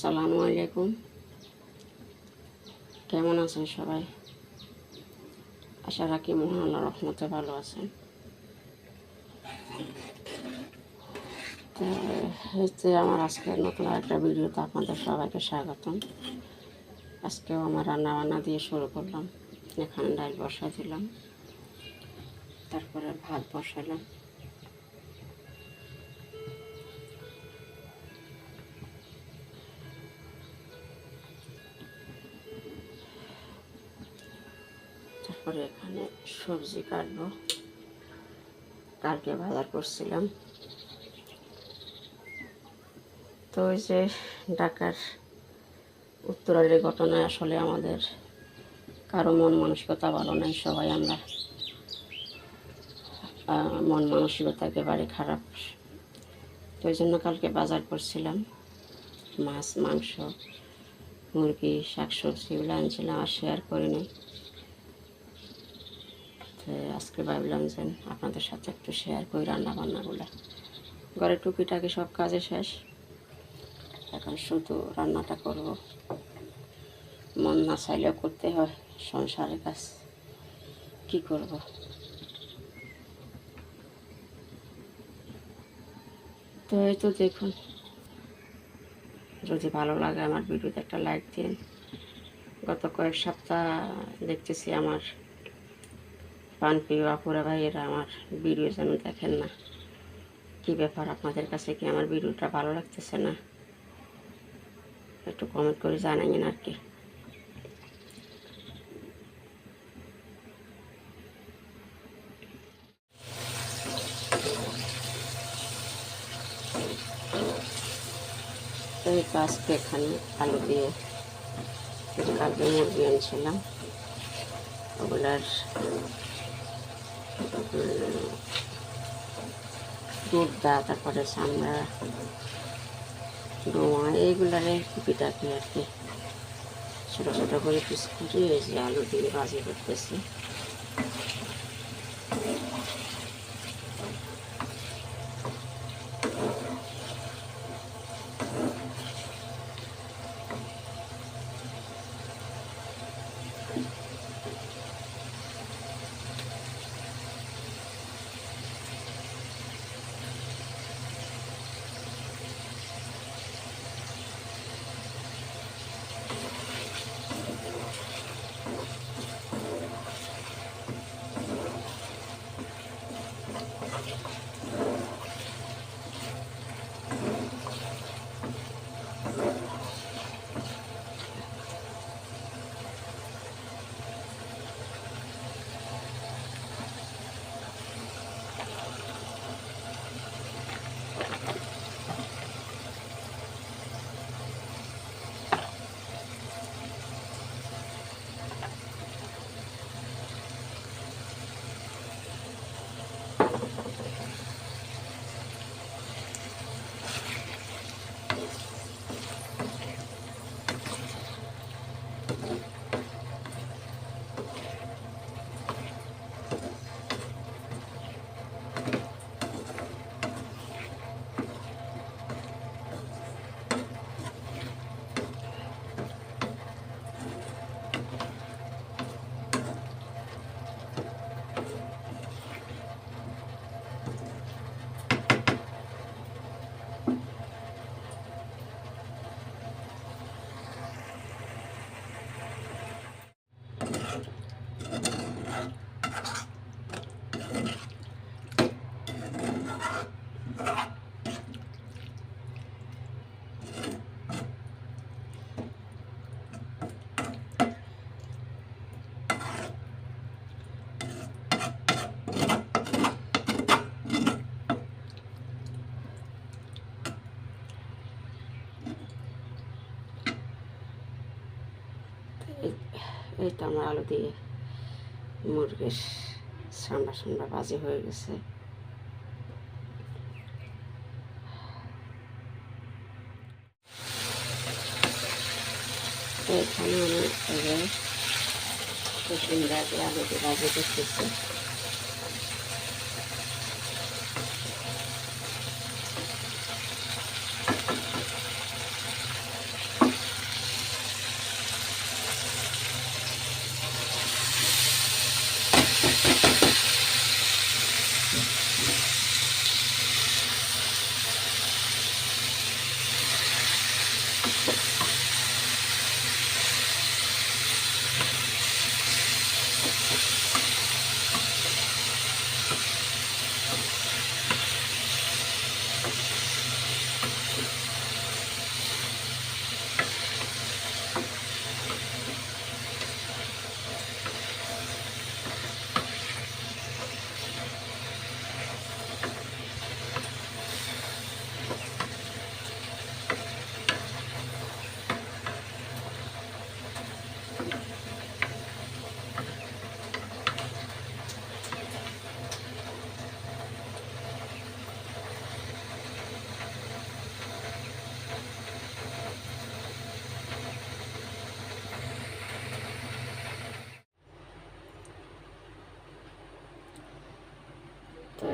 আসসালামু আলাইকুম। কেমন আছেন সবাই? আশা রাখি মহান রহমতে ভালো আছেন। হচ্ছে আমার আজকের নতুন একটা ভিডিওতে আপনাদের সবাইকে স্বাগতম। আজকেও আমার রান্না বান্না দিয়ে শুরু করলাম। এখানে ডাল বসা দিলাম। তারপরে ভাত বসালাম। তারপরে এখানে সবজি কাটবো। কালকে বাজার করছিলাম। তো ওই যে ঢাকার উত্তরালের ঘটনায় আসলে আমাদের কারও মন মানসিকতা ভালো নাই, সবাই আমরা মন মানসিকতা একেবারে খারাপ। তো ওই জন্য কালকে বাজার করছিলাম। মাছ, মাংস, মুরগি শাক সবজি এগুলো আনছিলাম, আর শেয়ার করিনি। তো আজকে ভাবলাম যে আপনাদের সাথে একটু শেয়ার করি রান্না বান্নাগুলো ঘরে টুকিটাকি সব কাজে শেষ। এখন শুধু রান্নাটা করব। মন না চাইলেও করতে হয় সংসারের কাজ। কি করব? তো এই তো দেখুন। যদি ভালো লাগে আমার ভিডিওতে একটা লাইক দিন। গত কয়েক সপ্তাহ দেখতেছি আমার পান প্রিয় আপুরা ভাইয়েরা, আমার ভিডিও যেন দেখেন না, কি ব্যাপার আপনাদের কাছে কি আমার ভিডিওটা ভালো লাগতেছে না? একটু কমেন্ট করে জানাবেন আর কি। এই আজকে এখানে আলু দিয়ে কালকে মুরগি আনছিলাম। ওগুলার দুধটা তারপরে চামড়া ডোমা এইগুলারে পিঠাকে আর কি। ছোটো ছোটো করে পিস করে আলু দিয়ে ভাজি করতেছি। এই- তো আমার আলু দিয়ে মুরগির সান্ডা সান্ডা বাজি হয়ে গেছে। তো এখানে আমি এই যে সুন্দর আলু দিয়ে বাজি করতেছি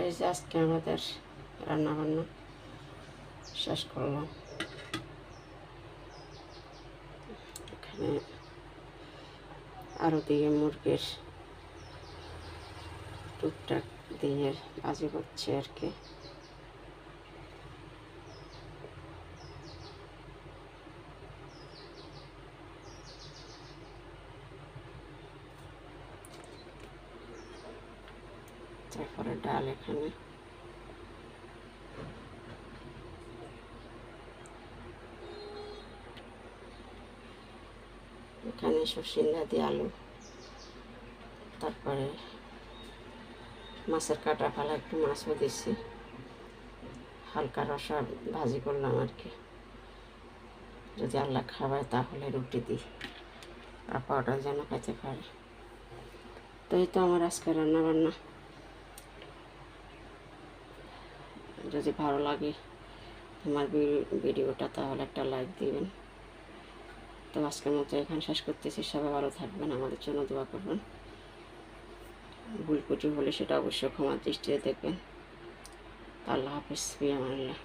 এই যে আজকে আমাদের রান্নাবান্না শেষ করলাম। এখানে আরও দিয়ে মুরগির টুকটাক দিয়ে বাজি করছে আর কি। তারপরে ডাল এখানে। এখানে সরষিন্দা দিয়ে আলু। তারপরে মাছের কাটা ফালা একটু মাছও দিছি। হালকা রসা ভাজি করলাম আর কি। যদি আল্লাহ খাওয়ায় তাহলে রুটি দিই। আর পাউডার যেন খেতে পারে। তো এই তো আমার আজকে রান্না বান্না যদি ভালো লাগে আমার ভিডিওটা তাহলে একটা লাইক দিবেন। তো আজকের মতো এখানে শেষ করতেছি। সবাই ভালো থাকবেন, আমাদের জন্য দোয়া করবেন। ভুল কুটি হলে সেটা অবশ্যই ক্ষমার দৃষ্টিতে দেখবেন। আল্লাহ হাফিজ বিয়ামান্লাহ